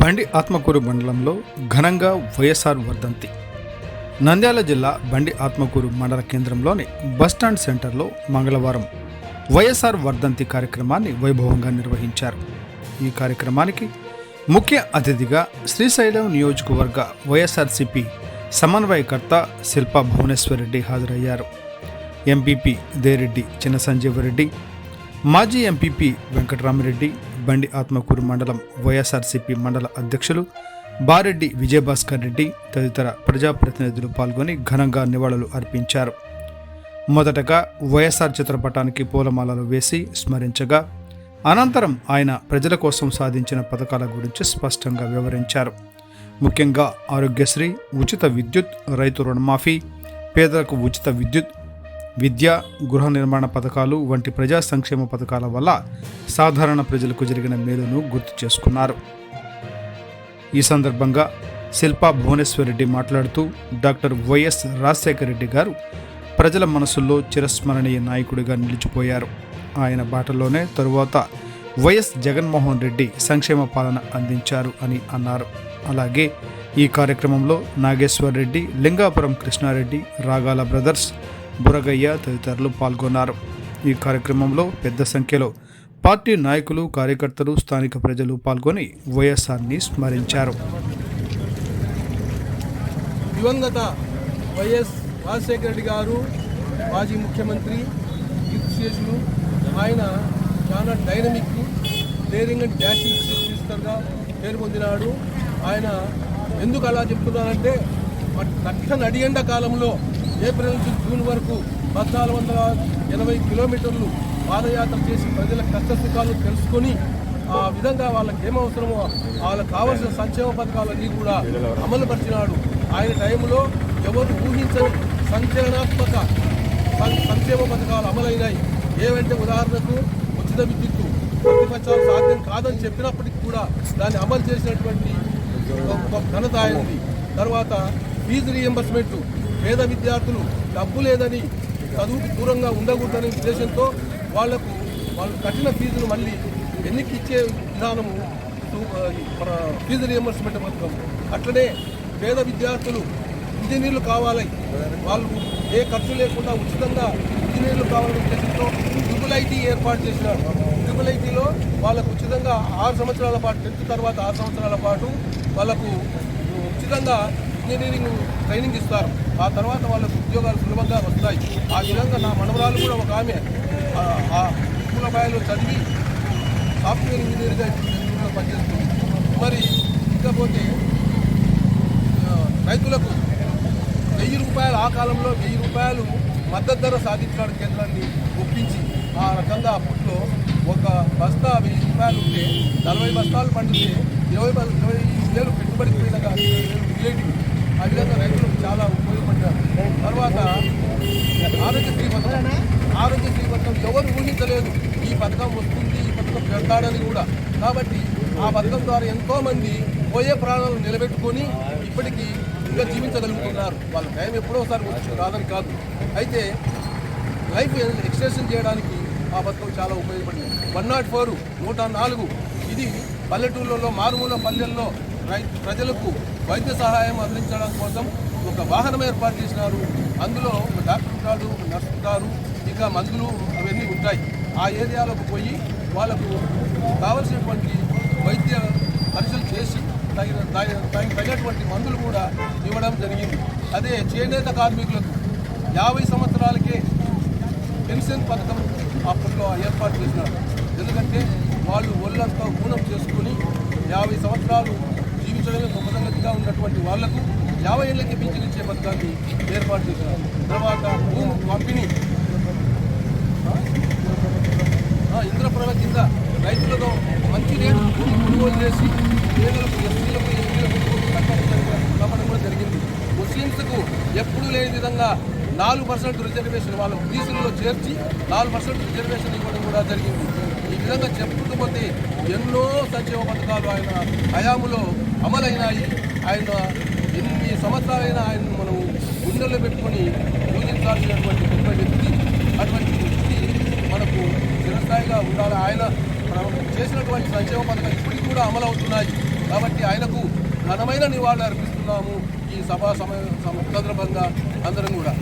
బండి ఆత్మకూరు మండలంలో ఘనంగా వైఎస్ఆర్ వర్ధంతి. నంద్యాల జిల్లా బండి ఆత్మకూరు మండల కేంద్రంలోని బస్టాండ్ సెంటర్లో మంగళవారం వైఎస్ఆర్ వర్ధంతి కార్యక్రమాన్ని వైభవంగా నిర్వహించారు. ఈ కార్యక్రమానికి ముఖ్య అతిథిగా శ్రీశైలం నియోజకవర్గ వైఎస్ఆర్సిపి సమన్వయకర్త శిల్పా భువనేశ్వరరెడ్డి హాజరయ్యారు. ఎంపీపీ దేరెడ్డి చిన్న సంజీవరెడ్డి మాజీ ఎంపీపీ వెంకటరామరెడ్డి బండి ఆత్మకూరు మండలం వైఎస్ఆర్సీపీ మండల అధ్యక్షులు బారెడ్డి విజయభాస్కర్ రెడ్డి తదితర ప్రజాప్రతినిధులు పాల్గొని ఘనంగా నివాళులు అర్పించారు. మొదటగా వైఎస్ఆర్ చిత్రపటానికి పూలమాలలు వేసి స్మరించగా అనంతరం ఆయన ప్రజల కోసం సాధించిన పథకాల గురించి స్పష్టంగా వివరించారు. ముఖ్యంగా ఆరోగ్యశ్రీ ఉచిత విద్యుత్ రైతు రుణమాఫీ పేదలకు ఉచిత విద్యుత్ విద్య గృహ నిర్మాణ పథకాలు వంటి ప్రజా సంక్షేమ పథకాల వల్ల సాధారణ ప్రజలకు జరిగిన మేలును గుర్తు చేసుకున్నారు. ఈ సందర్భంగా శిల్పా భువనేశ్వరరెడ్డి మాట్లాడుతూ డాక్టర్ వైఎస్ రాజశేఖర రెడ్డి గారు ప్రజల మనసుల్లో చిరస్మరణీయ నాయకుడిగా నిలిచిపోయారు. ఆయన బాటలోనే తరువాత వైఎస్ జగన్మోహన్ రెడ్డి సంక్షేమ పాలన అందించారు అని అన్నారు. అలాగే ఈ కార్యక్రమంలో నాగేశ్వర్ రెడ్డి లింగాపురం కృష్ణారెడ్డి రాగాల బ్రదర్స్ బురగయ్య తదితరులు పాల్గొన్నారు. ఈ కార్యక్రమంలో పెద్ద సంఖ్యలో పార్టీ నాయకులు కార్యకర్తలు స్థానిక ప్రజలు పాల్గొని వైఎస్ఆర్ని స్మరించారు. దివంగత వైఎస్ రాజశేఖర రెడ్డి గారు మాజీ ముఖ్యమంత్రి కీర్తిశేషులు ఆయన చాలా dynamic daring and dashing chief మినిస్టర్గా పేరు పొందినాడు ఆయన ఎందుకు అలా చెప్తున్నానంటే నట్ట నడియండ కాలంలో ఏప్రిల్ నుంచి జూన్ వరకు పద్నాలుగు వందల ఎనభై కిలోమీటర్లు పాదయాత్ర చేసి ప్రజల కష్టసుఖాలు తెలుసుకొని ఆ విధంగా వాళ్ళకి ఏం అవసరమో వాళ్ళకి కావాల్సిన సంక్షేమ పథకాలన్నీ కూడా అమలు పరిచినాడు. ఆయన టైంలో ఎవరు ఊహించని సంచలనాత్మక సం- సంక్షేమ పథకాలు అమలైనాయి. ఏవంటే ఉదాహరణకు ఉచిత విద్యుత్తు ప్రతిపక్షాలు సాధ్యం కాదని చెప్పినప్పటికీ కూడా దాన్ని అమలు చేసినటువంటి ఘనత ఆయనది. తర్వాత ఫీజు రీఎంబర్స్మెంట్ పేద విద్యార్థులు డబ్బు లేదని చదువుకు దూరంగా ఉండకూడదనే ఉద్దేశంతో వాళ్ళకు వాళ్ళు కఠిన ఫీజులు మళ్ళీ ఎన్నికి ఇచ్చే విధానము మన ఫీజు రియంబర్స్మెంట్ పథకం అట్లనే పేద విద్యార్థులు ఇంజనీర్లు కావాలి. వాళ్ళు ఏ ఖర్చు లేకుండా ఉచితంగా ఇంజనీర్లు కావాలనే ఉద్దేశంతో ట్రిపుల్ ఐటీ ఏర్పాటు చేసినారు. ట్రిపుల్ ఐటీలో వాళ్ళకు ఉచితంగా ఆరు సంవత్సరాల పాటు టెన్త్ తర్వాత ఆరు సంవత్సరాల పాటు వాళ్ళకు ఉచితంగా ఇంజనీరింగ్ ట్రైనింగ్ ఇస్తారు. ఆ తర్వాత వాళ్ళకు ఉద్యోగాలు సులభంగా వస్తాయి. ఆ విధంగా నా మనవరాలు కూడా ఒక ఆమె ఆ- ఆ చదివి సాఫ్ట్వేర్ ఇంజనీర్గా పనిచేస్తుంది మరి ఇకపోతే రైతులకు వెయ్యి రూపాయలు ఆ కాలంలో వెయ్యి రూపాయలు మద్దతు ధర సాధించడానికి కేంద్రాన్ని ఒప్పించి ఆ రకంగా అప్పట్లో ఒక బస్తా వెయ్యి రూపాయలు ఉంటే నలభై బస్తాలు పండితే ఇరవై ఇరవై వేలు పెట్టుబడికి పోయిన కానీ రిలేటివ్ ఆ విధంగా రైతులకు చాలా ఉపయోగపడ్డారు. తర్వాత ఆరోగ్యశ్రీ పథకం ఆరోగ్యశ్రీ పథకం ఎవరు ఊహించలేదు. ఈ పథకం వస్తుంది ఈ పథకం పెడతాడని కూడా. కాబట్టి ఆ పథకం ద్వారా ఎంతోమంది పోయే ప్రాణాలను నిలబెట్టుకొని ఇప్పటికీ ఇంకా జీవించగలుగుతున్నారు. వాళ్ళ టైం ఎప్పుడో ఒకసారి వచ్చి రాదని కాదు. అయితే లైఫ్ ఎక్స్టెన్షన్ చేయడానికి ఆ పథకం చాలా ఉపయోగపడింది. వన్ నాట్ ఫోర్ నూట నాలుగు. ఇది పల్లెటూళ్ళలో మారుమూల పల్లెల్లో ప్రజలకు వైద్య సహాయం అందించడం కోసం ఒక వాహనం ఏర్పాటు చేసినారు. అందులో ఒక డాక్టర్ ఉంటాడు నర్స్ ఉంటారు ఇంకా మందులు అవన్నీ ఉంటాయి. ఆ ఏరియాలోకి పోయి వాళ్ళకు కావలసినటువంటి వైద్య పరీక్షలు చేసి తగిన తగిన- తగినటువంటి మందులు కూడా ఇవ్వడం జరిగింది. అదే చేనేత కార్మికులకు యాభై సంవత్సరాలకే పెన్షన్ పథకం అప్పట్లో ఏర్పాటు చేసినారు. ఎందుకంటే వాళ్ళు ఒళ్ళంతా ఊనం చేసుకుని యాభై సంవత్సరాలు జీవించడమే గొప్ప సంగతిగా ఉన్నటువంటి వాళ్ళకు యాభై ఏళ్ళకి పింఛన్ ఇచ్చే పథకాన్ని ఏర్పాటు చేశారు. తర్వాత భూమి పంపిణీ. ఇంద్రప్రభ కింద రైతులతో మంచి రేటు భూమి కొనుగోలు చేసి పేదలకు ఎస్సీలకు ఎస్టీలకు కప్పడం కూడా జరిగింది. ముస్లింస్కు ఎప్పుడూ లేని విధంగా నాలుగు పర్సెంట్ రిజర్వేషన్ వాళ్ళ బీసీలో చేర్చి నాలుగు పర్సెంట్ రిజర్వేషన్ ఇవ్వడం కూడా జరిగింది. ఈ విధంగా చెప్పుకుంటూ పోతే ఎన్నో సంక్షేమ పథకాలు ఆయన హయాములో అమలైనాయి. ఆయన ఎన్ని సంవత్సరాలైనా ఆయన మనం గుండెల్లో పెట్టుకొని పూజించాల్సినటువంటి గొప్ప వ్యక్తి. అటువంటి వ్యక్తి మనకు చిరస్థాయిగా ఉండాలి. ఆయన మనం చేసినటువంటి సంక్షేమ పథకాలు ఇప్పటికీ కూడా అమలు అవుతున్నాయి కాబట్టి ఆయనకు ఘనమైన నివాళులు అర్పిస్తున్నాము ఈ సభా సమయ సమ- సందర్భంగా అందరం కూడా.